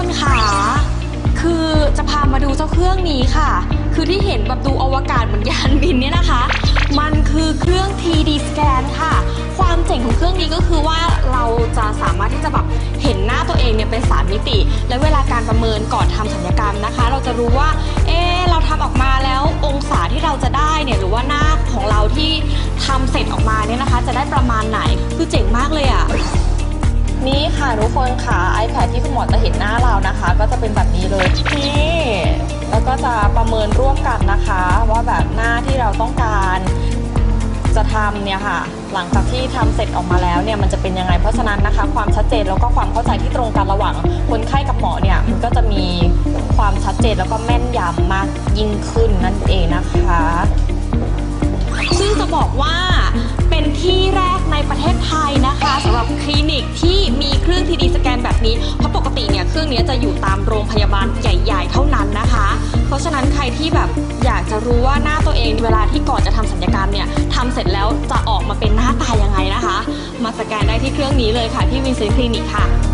คนค่ะ คือจะพามาดูเจ้าเครื่องนี้ค่ะ คือที่เห็นแบบดูอวกาศเหมือนยานบินเนี่ยนะคะ มันคือเครื่อง 3D scan ค่ะ ความเจ๋งของเครื่องนี้ก็คือว่าเราจะสามารถที่จะแบบเห็นหน้าตัวเองเนี่ยเป็นสามมิติ และเวลาการประเมินก่อนทำศัลยกรรมนะคะ เราจะรู้ว่า เอ๊เราทำออกมาแล้วองศาที่เราจะได้เนี่ยหรือว่าหน้าของเราที่ทำเสร็จออกมาเนี่ยนะคะ จะได้ประมาณไหน คือเจ๋งมากเลยอะ นี่ค่ะทุกคนค่ะ iPad ที่คุณหมอจะเห็นหน้าเรานะคะ ก็จะเป็นแบบนี้เลยนี่แล้วก็จะประเมินร่วมกันนะคะ ว่าแบบหน้าที่เราต้องการจะทำเนี่ยค่ะ หลังจากที่ทำเสร็จออกมาแล้วเนี่ยมันจะเป็นยังไงเพราะฉะนั้นนะคะ ความชัดเจนแล้วก็ความเข้าใจที่ตรงกันระหว่างคนไข้กับหมอเนี่ยมันก็จะมีความชัดเจนแล้วก็แม่นยำมากยิ่งขึ้นนั่นเองนะคะ นี้จะอยู่ตามโรงพยาบาลใหญ่ๆเท่านั้นนะคะ เพราะฉะนั้นใครที่แบบอยากจะรู้ว่าหน้าตัวเองเวลาที่ก่อนจะทำสัญญกรรมเนี่ยทำเสร็จแล้วจะออกมาเป็นหน้าตายังไงนะคะ มาสแกนได้ที่เครื่องนี้เลยค่ะที่วินเซนต์คลินิกค่ะ